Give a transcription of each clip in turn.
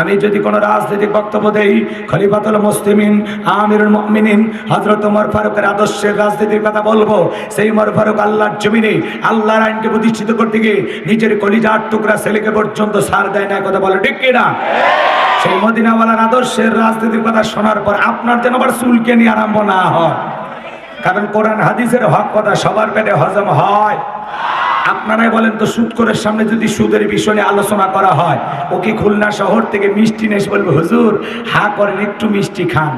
আমি যদি কোনো রাজনৈতিক বক্তব্য দেই, খলিফাতুল মুসলিমিন, আমিরুল মুমিনিন, হযরত ওমর ফারুকের আদর্শের রাজনীতির কথা বলব, সেই ওমর ফারুক আল্লাহর জমিনে, আল্লাহর আইনকে প্রতিষ্ঠিত করতে গিয়ে নিজের কলিজার টুকরা ছেলেকে পর্যন্ত সার দেয় না কথা বলে ঠিক কিনা? সেই মদিনাওয়ালার আদর্শের রাজনীতির কথা শোনার পর আপনার যেন আবার চুলকে নিয়ে আরম্ভ না হয়। কারণ কোরআন, হাদিসের হক কথা সবার পেটে হজম হয়। আপনারাই বলেন তো সুদ করের সামনে যদি সুদের বিষয়ে আলোচনা করা হয়, ও কি খুলনা শহর থেকে মিষ্টি নেই বলবে, হুজুর, হা করেন, একটু মিষ্টি খান।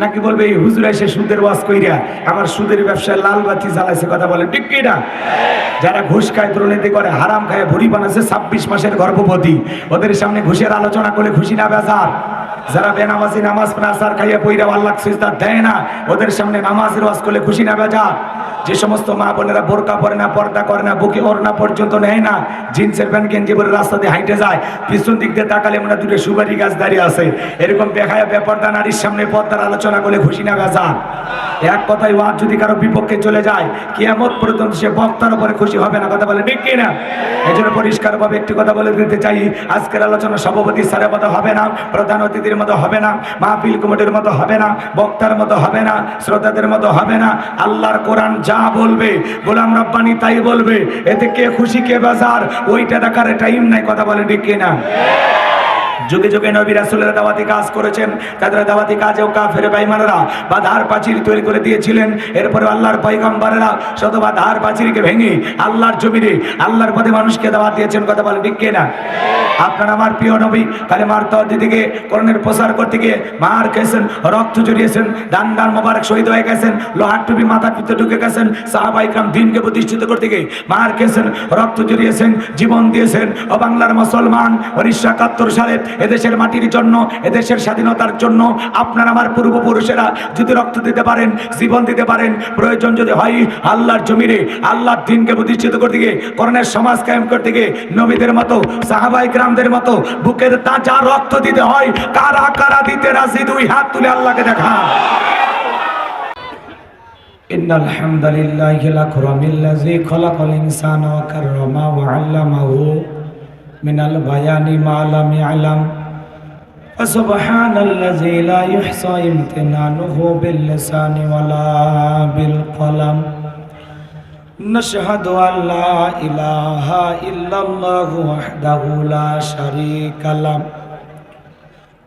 নাকি বলবে, এই হুজুর এসে সুদের ওয়াজ কইরা আমার সুদের ব্যবসায় লাল বাতি জ্বালাইছে কথা বলে ঠিক না? যারা ঘুষ খায়, দুর্নীতি করে, হারাম খায়, ভুড়ি বানাচ্ছে ছাব্বিশ মাসের গর্ভবতী, ওদের সামনে ঘুষের আলোচনা করলে খুশি না বেজার? যারা বেনামাজি, নামাজ প্রাসার খাইয়া পইরা আল্লাহ সিজদা দেয় না, ওদের সামনে নামাজের ওয়াজ করলে খুশি না বেজার? যে সমস্ত মা বোনেরা বোরকা পরে না, পর্দা করে না, বুকে ওড়না পর্যন্ত নেয় না, জিন্সের প্যান্ট গেঞ্জি পরে রাস্তা দিয়ে হাইটে যায়, পিছন দিক দিয়ে তাকালে মনে দুটো সুপারি গাছ দাঁড়িয়ে আছে। এরকম বেখায়া বেপর্দা নারীর সামনে পর্দার আলোচনা করলে খুশি না বেজার। এক কথায় ওয়াজ যদি কারও বিপক্ষে চলে যায়, কিয়ামত পর্যন্ত সে বক্তার উপরে খুশি হবে না, কথা বলে ঠিক কিনা? এই জন্য পরিষ্কারভাবে একটি কথা বলে দিতে চাই, আজকের আলোচনা সভাপতি স্যারের মতো হবে না, প্রধান অতিথির মতো হবে না, মাহফিল কমিটির মতো হবে না, বক্তার মতো হবে না, শ্রোতাদের মতো হবে না, আল্লাহর কোরআন যা বলবে, গোলাম রব্বানি তাই বলবে। এতে কে খুশি, কে বাজার, ওইটা দেখার টাইম নাই, কথা বলে ঠিক কিনা? যুগে যুগে নবী রাসূলের দাওয়াতি কাজ করেছেন। তাদের দাওয়াতি কাজেও কাফের বা ধার প্রাচীর তৈরি করে দিয়েছিলেন। এরপরে আল্লাহর পয়গম্বরেরা শত বাধার প্রাচীরকে ভেঙে আল্লাহর জমিনে, আল্লাহর পথে মানুষকে দাওয়াত দিয়েছেন। কথা বলে ঠিক না আপনার আমার প্রিয় নবী কালে মার দিদিকে করণের প্রসার করতে গিয়ে মার খেয়েছেন, রক্ত জড়িয়েছেন দান দান মোবারক শহীদ হয়ে গেছেন, লোহার টুপি মাথার পিতে ঢুকে গেছেন সাহাবাইকরাম দিনকে প্রতিষ্ঠিত করতে গিয়ে মার খেয়েছেন, রক্ত জড়িয়েছেন জীবন দিয়েছেন। ও বাংলার মুসলমান উনিশশো একাত্তর সালে এদেশের মাটির জন্য এদেশের স্বাধীনতার জন্য আপনার আমার পূর্বপুরুষেরা যদি রক্ত দিতে পারেন জীবন দিতে পারেন প্রয়োজন যদি হয় আল্লাহর জমিরে আল্লাহর দিনকে প্রতিষ্ঠিত করতে গিয়ে করণের সমাজ কায়েম করতে গিয়ে নবীদের মতো সাহাবাই গ্রামদের মতো বুকের তাজা রক্ত দিতে হয় কারা কারা দিতে রাজি দুই হাত তুলে আল্লাহকে দেখা إن الحمد لله الأكرم الذي خلق الإنسان وكرمه وعلمه من البيان ما لم يعلم. فسبحان الذي لا يحصى امتنانه باللسان ولا بالقلم. نشهد أن لا إله إلا الله وحده لا شريك له.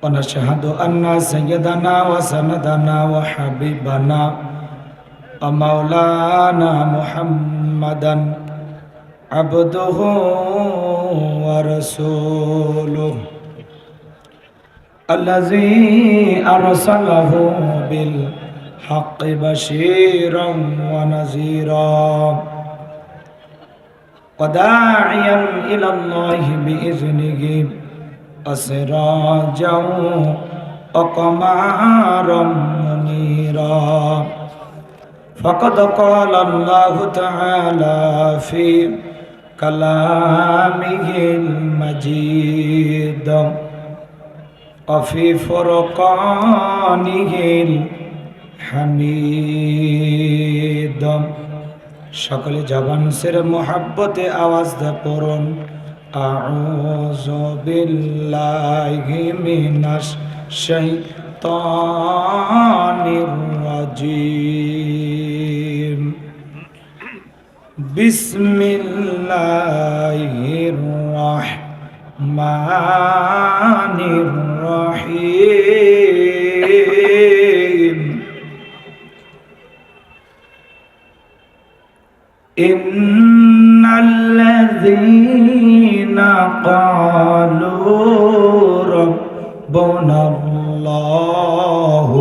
ونشهد أن سيدنا وسندنا وحبيبنا ومولانا محمدا عبده ورسوله الذي أرسله بالحق بشيرا ونذيرا وداعيا إلى الله بإذنه وسراجا وقمارا منيرا فقد قال الله تعالى في كلامه المجيد وفي فرقانه الحميد সকলে জবান সের মোহাব্বতে আওয়াজ দে পড়ুন আউযু বিল্লাহি মিনাশ শাইতানির রাজিম بسم الله الرحمن الرحيم. إن الذين قالوا ربنا الله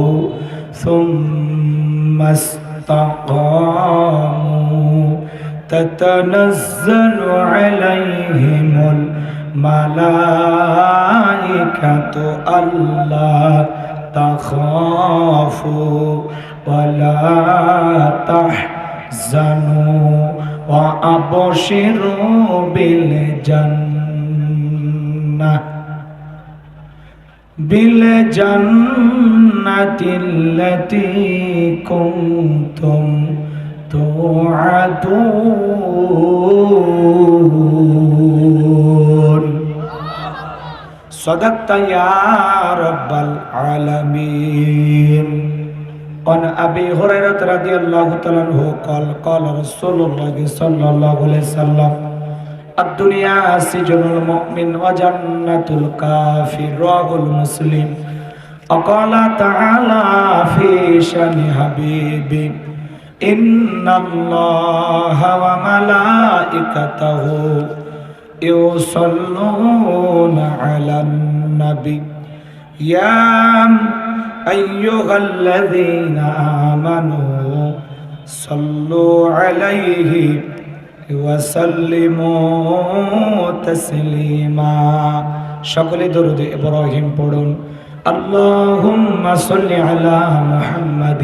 ثم استقاموا تتنزل عليهم الملائكة ألا تخافوا ولا تحزنوا وأبشروا بالجنة بالجنة التي كنتم توعدون صدقت يا رب العالمين عن أبي هريرة رضي الله تعالى عنه قال قال رسول الله صلى الله عليه وسلم الدنيا سجن المؤمن وجنة الكافر رواه المسلم وقال تعالى في شان حبيبي إن الله وملائكته يصلون على النبي يا أيها الذين آمنوا صلوا عليه وسلموا تسليما সকলে দরুদ ইব্রাহিম পড়ুন اللهم صل على محمد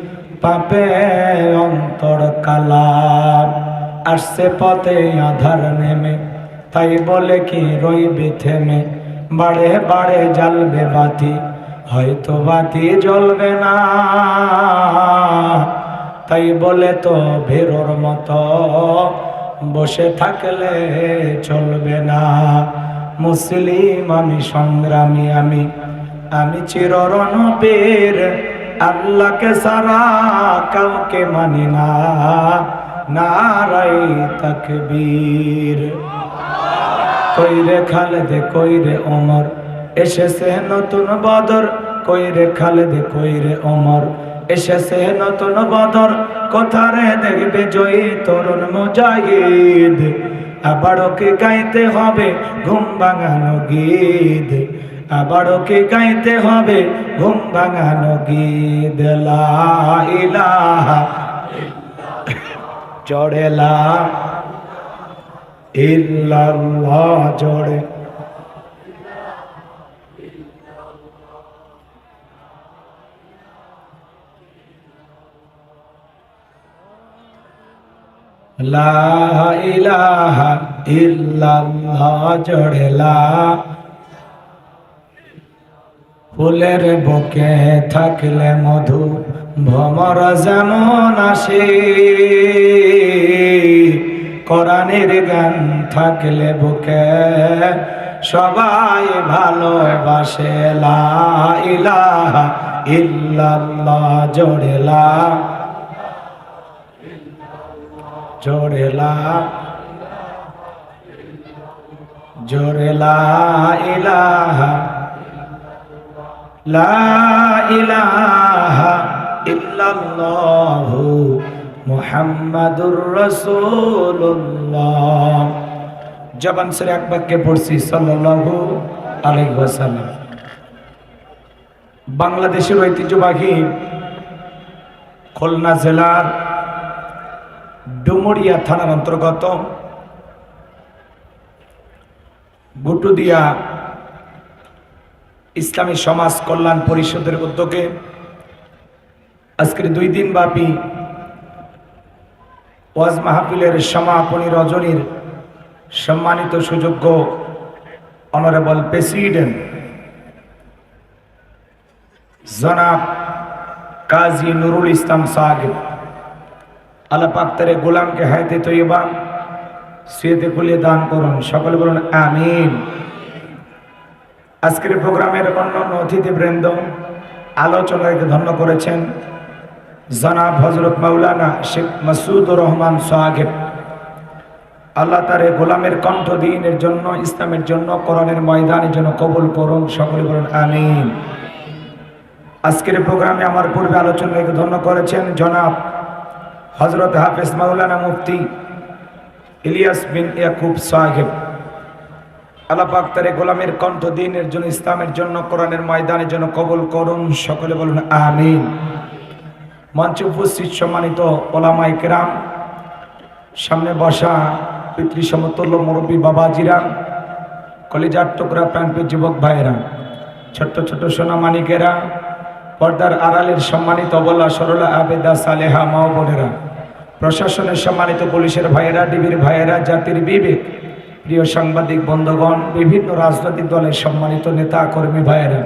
পাপে অন্তর কালা আসছে পথে আধার নেমে, তাই বলে কি রইবে থেমে? বাড়ে বাড়ে জ্বালবে বাতি, হয়তো বাতি জ্বলবে না। তাই বলে তো ভেরোর মতো, বসে থাকলে চলবে না। মুসলিম আমি, সংগ্রামী আমি আমি চিররণবীর। আল্লাহকে সারা কাউকে মানি না। নারাই তকবীর। কইরে খালেদে, কইরে ওমর। এসেছে নতুন বদর। কইরে খালেদে, কইরে ওমর। এসেছে নতুন বদর। কোথারে দেখবে জয়ী তরুণ মুজাহিদ? আবারও কি গাইতে হবে ঘুম ভাঙানো গীত? আবারও কি গাইতে হবে ঘুম ভাঙানো গীত। ইলাহা চড়েলা ইল্লাল্লাহ। জোড়ে লা ইলাহা ইল্লাল্লাহ জোড়ে লা ফুলের বুকে থাকলে মধু ভমর যেমন আসে কোরআনের গান থাকলে বুকে সবাই ভালোবাসে। লা ইলাহা ইল্লাল্লাহ ইলাহা লা ইলাহা ইল্লাল্লাহু মুহাম্মাদুর জবান পড়ছি, সাল্লাল্লাহু আলাইহি ওয়াসাল্লাম। বাংলাদেশের ঐতিহ্যবাহী খুলনা জেলার ডুমুরিয়া থানার অন্তর্গত গুটুদিয়া ইসলামী সমাজ কল্যাণ পরিষদের উদ্যোগে আজকের দুই দিন ব্যাপী ওয়াজ মাহফিলের সমাপনী রজনীর সম্মানিত সুযোগ্য অনারেবল প্রেসিডেন্ট জনাব কাজী নুরুল ইসলাম সাহেব আল্লাহ পাক্তারে গোলামকে হায়তে তৈবা সুয়েতে খুলে দান করুন। সকলে বলুন, আমিন। আজকের প্রোগ্রামের অন্যান্য অতিথিবৃন্দ আলোচনাকে ধন্য করেছেন জনাব হজরত মাওলানা শেখ মাসুদুর রহমান সোহাগেব আল্লাহ তারে গোলামের কণ্ঠ দিনের জন্য, ইসলামের জন্য, কোরআনের ময়দানের জন্য কবুল করুন, সকলে বলুন আমিন। আজকের প্রোগ্রামে আমার পূর্বে আলোচনাকে ধন্য করেছেন জনাব হজরত হাফেজ মাওলানা মুফতি ইলিয়াস বিন ইয়াকুব সাহেব। আল্লাহ পাক তারে গোলামের কণ্ঠ দিনের জন্য, ইসলামের জন্য, কোরআনের ময়দানের জন্য কবুল করুন। সকলে বলুন, আমিন। মঞ্চে উপস্থিত সম্মানিত ওলামাই কেরাম, সামনে বসা পিতৃ সমতুল্য মুরব্বী বাবাজিরা, কলেজার টুকরা প্রাণপ্রিয় যুবক ভাইয়েরা, ছোট্ট ছোট্ট সোনা মানিকেরা পর্দার আড়ালের সম্মানিত অবলা সরলা আবেদা সালেহা মা বোনেরা, প্রশাসনের সম্মানিত পুলিশের ভাইয়েরা, ডিবির ভাইয়েরা, জাতির বিবেক প্রিয় সাংবাদিক, বন্ধুগণ, বিভিন্ন রাজনৈতিক দলের সম্মানিত নেতা, কর্মী ভাইয়েরা,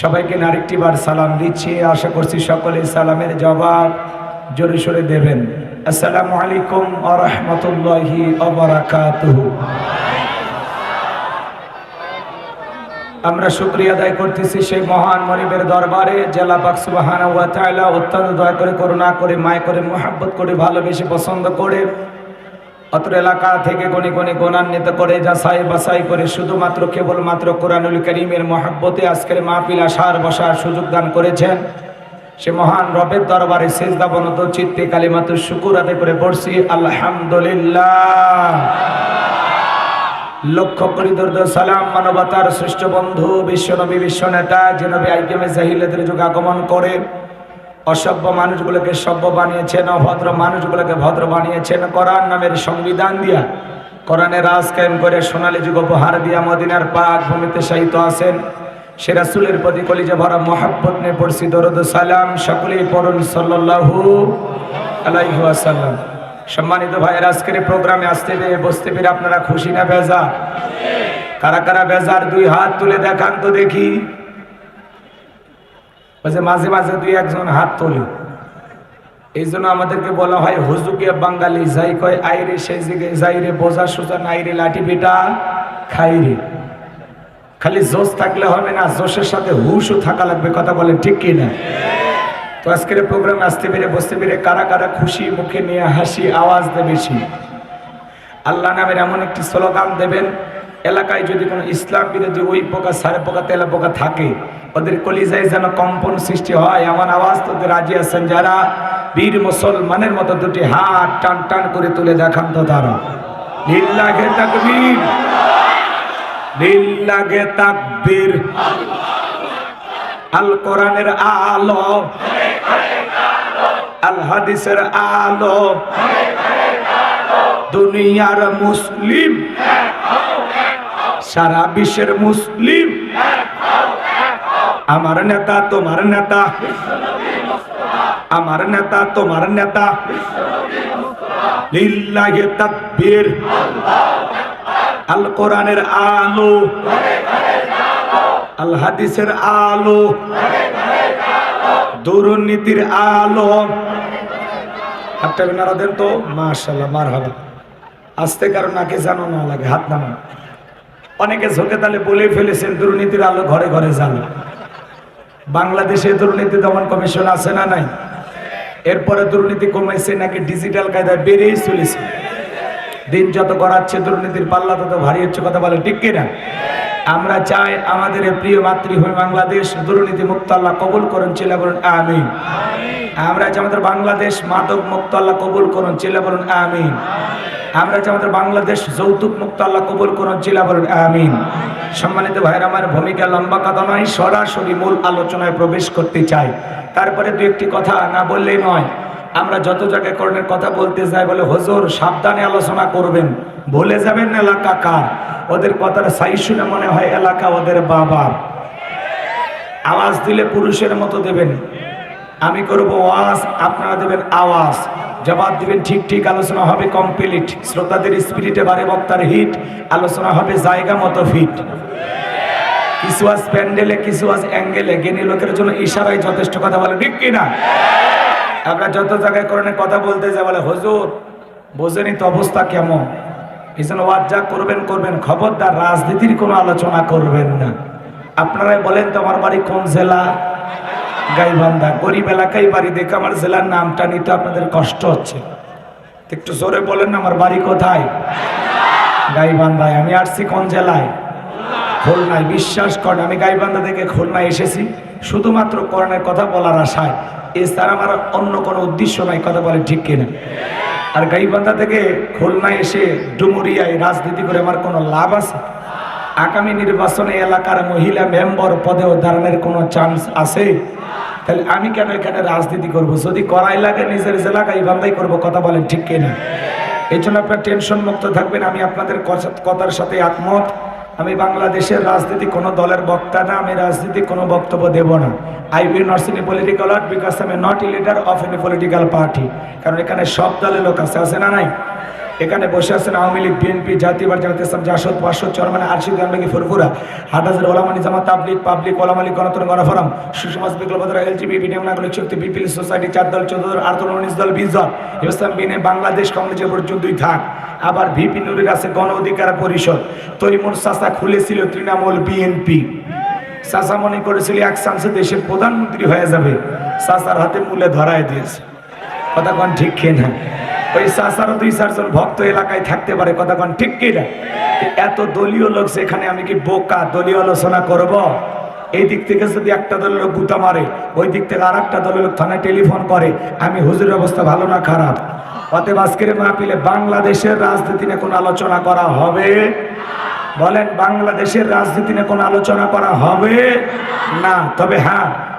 সবাইকে আরেকটি বার সালাম দিচ্ছি। আশা করছি সকলে সালামের জবাব জোরে সোরে দেবেন। আসসালামু আলাইকুম আ রহমতুল্লাহি অবরাকাতুহু আমরা শুক্রিয়া আদায় করতেছি সেই মহান মনিবের দরবারে। জেলা পাক সুবাহানা ওয়া অত্যন্ত দয়া করে করুণা করে, মায় করে, মোহাব্বত করে, ভালোবেসে, পছন্দ করে অত্র এলাকা থেকে গণি গণি গুণান্বিত করে, যাচাই বাছাই করে শুধুমাত্র কেবলমাত্র কোরআনুল করিমের মহাব্বতে আজকের মাহফিল আসার বসার সুযোগ দান করেছেন। সে মহান রবের দরবারে সেজদা বনত চিত্তে, কালিমাত, শুকুর আদায় করে পড়ছি। আলহামদুলিল্লাহ। লক্ষ দর্দ সালাম মানবতার শ্রেষ্ঠ বন্ধু, বিশ্বনবী বিশ্ব নেতা যে নবী আইকেমে জাহিলাদের যুগ আগমন করে। অসভ্য মানুষগুলোকে সভ্য বানিয়েছেন, অভদ্র মানুষগুলোকে ভদ্র বানিয়েছেন। কোরআন নামের সংবিধান দিয়া কোরআনের রাজ কায়েম করে সোনালী যুগ উপহার দিয়া মদিনার পাক ভূমিতে সাহিত্য আছেন। সে রাসুলের প্রতি কলিজা ভরা মহাব্বত নিয়ে পড়ছি। দরদ সালাম সকলেই পড়ুন সাল্লাল্লাহু আলাইহি ওয়াসাল্লাম। সম্মানিত ভাইয়ের, আজকের প্রোগ্রামে আসতে পেরে বসতে পেরে আপনারা খুশি না বেজা কারা কারা বেজার দুই হাত তুলে দেখান তো দেখি। বলছে মাঝে মাঝে দুই একজন হাত তোলে। এই জন্য আমাদেরকে বলা হয়, হুজুকে বাঙালি যাই কয় আইরে সেই দিকে যাইরে বোঝা সোজা নাইরে লাঠি বেটা খাইরে খালি জোশ থাকলে হবে না, জোশের সাথে হুশও থাকা লাগবে, কথা বলেন ঠিক কি না? তো আজকের প্রোগ্রামে আসতে পেরে, বসতে পেরে কারা কারা খুশি, মুখে নিয়ে হাসি, আওয়াজ দেবে বেশি আল্লাহ নামের এমন একটি স্লোগান দেবেন এলাকায় যদি কোনো ইসলাম বিরোধী ওই পোকা, সারে পোকা, তেলা পোকা থাকে, ওদের কলিজায় যেন কম্পন সৃষ্টি হয়, এমন আওয়াজ তোদের রাজি আছেন যারা? বীর মুসলমানের মতো দুটি হাত টান টান করে তুলে দেখান তো তারা। লিল্লাহে তাকবীর। তাকবীর। আল কোরআনের আলো। আল হাদিসের আলো। দুনিয়ার মুসলিম। সারা বিশ্বের মুসলিম। আমার নেতা, তোমার নেতা। আমার নেতা, তোমার নেতা। লিল্লাহে তাকবীর। আল কোরআনের আলো। আল হাদিসের আলো। দুর্নীতির আলো। হাতটা নারা দেন তো? মাশাল্লাহ মার হাবা আসতে কারণ নাকে জানো না লাগে, হাত নামান অনেকে ঝোঁকে তালে বলে ফেলেছেন দুর্নীতির আলো ঘরে ঘরে জানো বাংলাদেশে দুর্নীতি দমন কমিশন আছে না নাই? এরপরে দুর্নীতি কমাইছে নাকি ডিজিটাল কায়দায় বেড়েই চলেছে। দিন যত করাচ্ছে দুর্নীতির পাল্লা তত ভারী হচ্ছে কথা বলে ঠিক কিনা? আমরা চাই আমাদের প্রিয় মাতৃভূমি বাংলাদেশ দুর্নীতি মুক্ত আল্লাহ কবুল করুন চিল্লা বলুন আমিন। আমরা চাই আমাদের বাংলাদেশ মাদক মুক্ত আল্লাহ কবুল করুন চিল্লা বলুন আমিন। আমরা যে আমাদের বাংলাদেশ যৌতুক মুক্ত আল্লাহ কবুল করুন চিল্লা বলুন, আমিন। সম্মানিত ভাইয়ের, আমার ভূমিকা লম্বা কথা নয়, সরাসরি মূল আলোচনায় প্রবেশ করতে চাই। তারপরে দু একটি কথা না বললেই নয়, আমরা যত জায়গায় করণের কথা বলতে যাই বলে, হজুর, সাবধানে আলোচনা করবেন। ভুলে যাবেন এলাকা কার? ওদের কথাটা সাই শুনে মনে হয় এলাকা ওদের বাবার। আওয়াজ দিলে পুরুষের মতো দেবেন। আমি করব ওয়াজ, আপনারা দেবেন আওয়াজ। জবাব দিবেন, ঠিক ঠিক, আলোচনা হবে কমপ্লিট শ্রোতাদের স্পিরিটে বারে বক্তার হিট, আলোচনা হবে জায়গা মতো ফিট কিছু আজ প্যান্ডেলে, কিছু আজ অ্যাঙ্গেলে, জ্ঞানী লোকের জন্য ইশারায় যথেষ্ট কথা বলে, ঠিক কিনা আমরা যত জায়গায় করণে কথা বলতে যাই, বলে, হজুর, বোঝেনি তো অবস্থা কেমন? এই জন্য ওয়াজ যা করবেন করবেন, খবরদার, রাজনীতির কোনো আলোচনা করবেন না। আপনারাই বলেন তো, আমার বাড়ি কোন জেলা? গাইবান্ধা, গরিব এলাকায় বাড়ি দেখে আমার জেলার নামটা নিতে আপনাদের কষ্ট হচ্ছে। একটু জোরে বলেন আমার বাড়ি কোথায়? গাইবান্ধায়। আমি আসছি কোন জেলায়? খুলনায়। বিশ্বাস করেন, আমি গাইবান্ধা থেকে খুলনায় এসেছি। শুধুমাত্র কোরআনের কথা বলার আশায়। এছাড়া আমার অন্য কোনো উদ্দেশ্য নাই, কথা বলে ঠিক কিনা। আর গাইবান্ধা থেকে খুলনায় এসে ডুমুরিয়ায় রাজনীতি করে আমার কোনো লাভ আছে? আগামী নির্বাচনে এলাকার মহিলা মেম্বার পদেও দাঁড়ানোর কোনো চান্স আছে? তাহলে আমি কেন এখানে রাজনীতি করব? যদি করাই লাগে, নিজের জেলা গাইবান্ধাই করব, কথা বলেন ঠিক কিনা? এই জন্য আপনার টেনশন মুক্ত থাকবেন, আমি আপনাদের কথার সাথে একমত। আমি বাংলাদেশের রাজনীতি কোনো দলের বক্তা না, আমি রাজনীতি কোনো বক্তব্য দেব না। I will not in political art because আমি not a leader of any political party কারণ এখানে সব দলের লোক আছে আছে না নাই? এখানে বসে আছেন আওয়ামী লীগ, বিএনপি জাতীয়বার জামাত ইসলাম, জাসদ পার্শ্বদ চরমানে আরশিদ গান্ধী ফুরফুরা হাটাজের ওলামানি জামাত তাবলিক পাবলিক, ওলামালি গণতন্ত্র, গণফোরাম সুসমাজ বিপ্লবদরা এলজিবি বিডিএম, নাগরিক শক্তি, বিপিএল সোসাইটি, চার দল, চোদ্দ দল, আট দল, উনিশ দল, বিশ দল, ইসলাম বিনে বাংলাদেশ কংগ্রেসের পর্যন্তই থাক। আবার ভিপি নুরের আছে গণ অধিকার পরিষদ। তৈমুর সাসা খুলেছিল তৃণমূল বিএনপি। সাসা মনে করেছিল এক চান্সে দেশের প্রধানমন্ত্রী হয়ে যাবে। সাসার হাতে মূলে ধরায় দিয়েছে। কথা কন ঠিক কিনা? ওই সাসারও দুই চারজন ভক্ত এলাকায় থাকতে পারে, কথা কন ঠিক কিনা এত দলীয় লোক সেখানে আমি কি বোকা দলীয় আলোচনা করব? এই দিক থেকে যদি একটা দলের লোক গুতা মারে, ওই দিক থেকে আর একটা দলের লোক থানায় টেলিফোন করে, আমি হুজুরের অবস্থা ভালো না খারাপ? অতএব আজকের মাহফিলে বাংলাদেশের রাজনীতি নিয়ে কোনো আলোচনা করা হবে? বলেন, বাংলাদেশের রাজনীতি নিয়ে কোনো আলোচনা করা হবে? না, তবে হ্যাঁ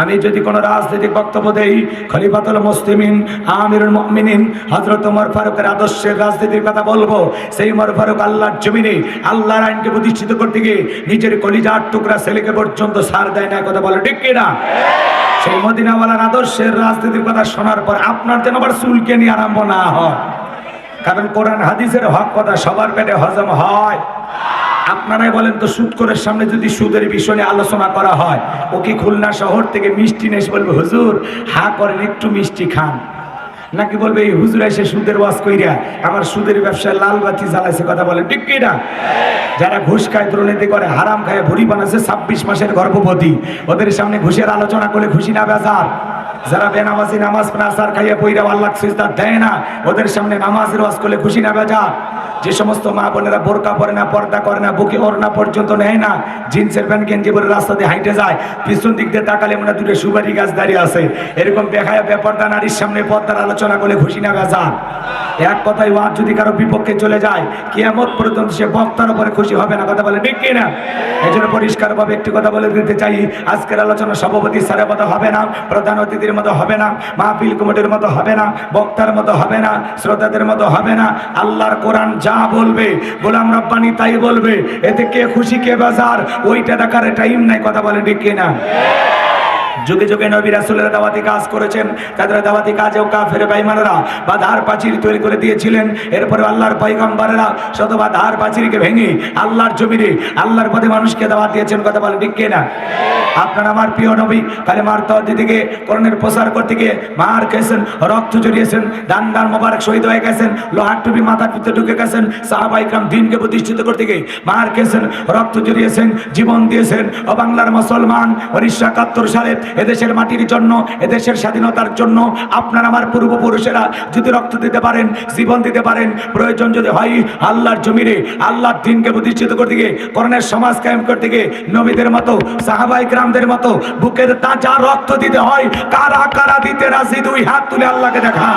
আমি যদি কোনো রাজনৈতিক বক্তব্য দেই, খলিফাতুল মুসলিমিন, আমিরুল মুমিনিন, হযরত ওমর ফারুকের আদর্শের রাজনীতির কথা বলব, সেই ওমর ফারুক আল্লাহর জমিনে, আল্লাহর আইনকে প্রতিষ্ঠিত করতে গিয়ে নিজের কলিজার টুকরা ছেলেকে পর্যন্ত সার দেয় না কথা বলে ঠিক কিনা? সেই মদিনাওয়ালার আদর্শের রাজনীতির কথা শোনার পর আপনার যেন আবার চুলকে নিয়ে আরম্ভ না হয়। কারণ কোরআন, হাদিসের হক কথা সবার পেটে হজম হয়। আপনারাই বলেন তো সুদ করের সামনে যদি সুদের বিষয়ে আলোচনা করা হয়, ও কি খুলনা শহর থেকে মিষ্টি নেই বলবে, হুজুর, হা করেন, একটু মিষ্টি খান। নাকি বলবে, এই হুজুর এসে সুদের ওয়াজ কইরা আমার সুদের ব্যবসায় লাল বাতি জ্বালাইছে কথা বলে ঠিক না? যারা ঘুষ খায়, দুর্নীতি করে, হারাম খায়, ভুড়ি বানাচ্ছে ছাব্বিশ মাসের গর্ভবতী, ওদের সামনে ঘুষের আলোচনা করলে খুশি না বেজার? যারা বেনামাজি নামাজ নাসার খাইয়া পইরা আল্লাহ সিজদা দেয় না, ওদের সামনে নামাজের ওয়াজ করলে খুশি না বেজার? যে সমস্ত মা বোনেরা বোরকা পরে না, পর্দা করে না, বুকে ওড়না পর্যন্ত নেয় না, জিন্সের প্যান্ট গেঞ্জি পরে রাস্তা দিয়ে হাইটে যায়, পিছন দিক দিয়ে তাকালে মনে দূরে দুটো সুপারি গাছ দাঁড়িয়ে আছে। এরকম দেখায় ব্যাপারটা নারীর সামনে পর্দার আলোচনা করে খুশি না বেজার এক কথায় ওয়াজ যদি কারও বিপক্ষে চলে যায়, কিয়ামত পর্যন্ত সে বক্তার উপরে খুশি হবে না। কথা বলে ঠিক কিনা? এই জন্য পরিষ্কার পরিষ্কারভাবে একটি কথা বলে দিতে চাই। আজকের আলোচনা সভাপতি স্যারের মতো হবে না, প্রধান অতিথির মতো হবে না, মাহফিল কমিটির মতো হবে না, বক্তার মতো হবে না, শ্রোতাদের মতো হবে না। আল্লাহর কোরআন যা বলবে, গোলাম রব্বানি তাই বলবে। এতে কে খুশি, কে বাজার, ওইটা দেখার টাইম নাই। কথা বলে ঠিক কিনা? যুগে যুগে নবী রাসুলের দাওয়াতি কাজ করেছেন, তাদের দাওয়াতি কাজেও কাফের বা বাধার প্রাচীর তৈরি করে দিয়েছিলেন। এরপরে আল্লাহর পয়গম্বরেরা শতবা ধার প্রাচীরকে ভেঙে আল্লাহর জমিনে, আল্লাহর পথে মানুষকে দাওয়াত দিয়েছেন। কথা বলে ঠিক না আপনার আমার প্রিয় নবী কালেমার তদিকে করণের প্রসার করতে গিয়ে মার খেয়েছেন, রক্ত জড়িয়েছেন, দান দান মোবারক শহীদ হয়ে গেছেন, লোহার টুপি মাথার ভিতরে ঢুকে গেছেন সাহাবাইকরাম দিনকে প্রতিষ্ঠিত করতে গিয়ে মার খেয়েছেন, রক্ত জড়িয়েছেন, জীবন দিয়েছেন। ও বাংলার মুসলমান উনিশশো একাত্তর সালে এদেশের মাটির জন্য এদেশের স্বাধীনতার জন্য আপনার আমার পূর্বপুরুষেরা যদি রক্ত দিতে পারেন জীবন দিতে পারেন প্রয়োজন যদি হয় আল্লাহর জমিরে আল্লাহর দিনকে প্রতিষ্ঠিত করতে গিয়ে করণের সমাজ কায়েম করতে গিয়ে নবীদের মতো সাহাবাই গ্রামদের মতো বুকের তাজা রক্ত দিতে হয় কারা কারা দিতে রাজি দুই হাত তুলে আল্লাহকে দেখা।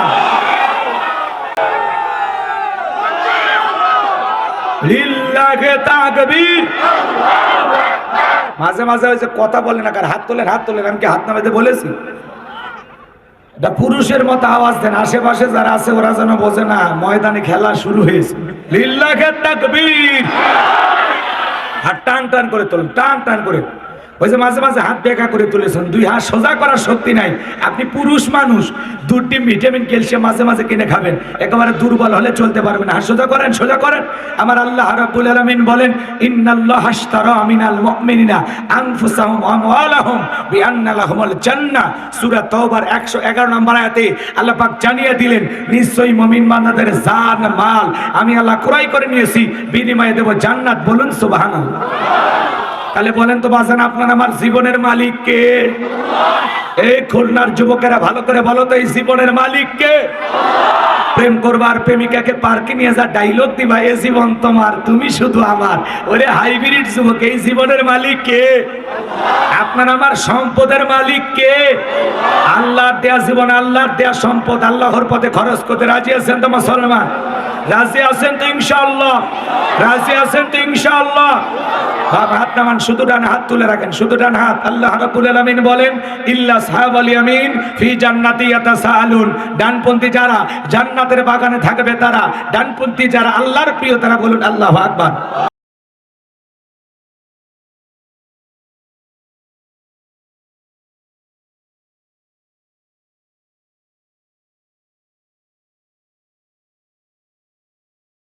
লিল্লাহে তাকবীর। মাঝে মাঝে ওই যে কথা বলে না, কার হাত তোলেন হাত তোলেন, আমি কি হাত নামাতে বলেছি? এটা পুরুষের মতো আওয়াজ দেন, আশেপাশে যারা আছে ওরা যেন বোঝে না, ময়দানে খেলা শুরু হয়েছে। হাত টান টান করে তোলেন, টান টান করে। ওই যে মাঝে মাঝে হাত বেঁকা করে তুলেছেন, দুই হাত সোজা করার শক্তি নাই। আপনি পুরুষ মানুষ দুটি ভিটামিন, ক্যালসিয়াম মাঝে মাঝে কিনে খাবেন। একেবারে দুর্বল হলে চলতে পারবেন হাত সোজা করেন সোজা করেন। আমার আল্লাহ রাব্বুল আলামিন বলেন, ইন্নাল্লাহ হাশতারা মিনাল মুমিনিনা আনফুসাহুম ওয়া আমওয়ালাহুম বিআন্না লাহুমুল জান্নাহ। সূরা তওবার 111 নম্বর আয়াতে আল্লাহ পাক জানিয়ে দিলেন, নিশ্চয়ই মুমিন বান্দাদের জান, মাল আমি আল্লাহ ক্রয় করে নিয়েছি। বিনিময়ে দেব জান্নাত। বলুন, সুবহানাল্লাহ। তাহলে বলেন তো বাজান, আপনার আমার জীবনের মালিক কে? এই খুলনার যুবকেরা ভালো করে বলো তো, এই জীবনের মালিক কে? প্রেম করবার প্রেমিকাকে পার্কে নিয়ে যা ডাইলগ দিবা, এ জীবন তোমার, তুমি শুধু আমার। ওরে হাইব্রিড যুবক, এই জীবনের মালিক কে? আপনার আমার সম্পদের মালিক কে? আল্লাহর দেয়া জীবন, আল্লাহর দেয়া সম্পদ, আল্লাহর পথে খরচ করতে রাজি আছেন তো মুসলমান? রাজি আছেন তো ইনশাআল্লাহ? রাজি আছেন তো ইনশাআল্লাহ? হাত নামান ডান হাত তুলে রাখেন ডান হাত। আল্লাহ রাব্বুল বলেন ফি ডানপন্থী যারা জান্নাতের বাগানে থাকবে তারা, ডানপন্থী যারা আল্লাহর প্রিয়, তারা বলুন, আল্লাহু আকবার।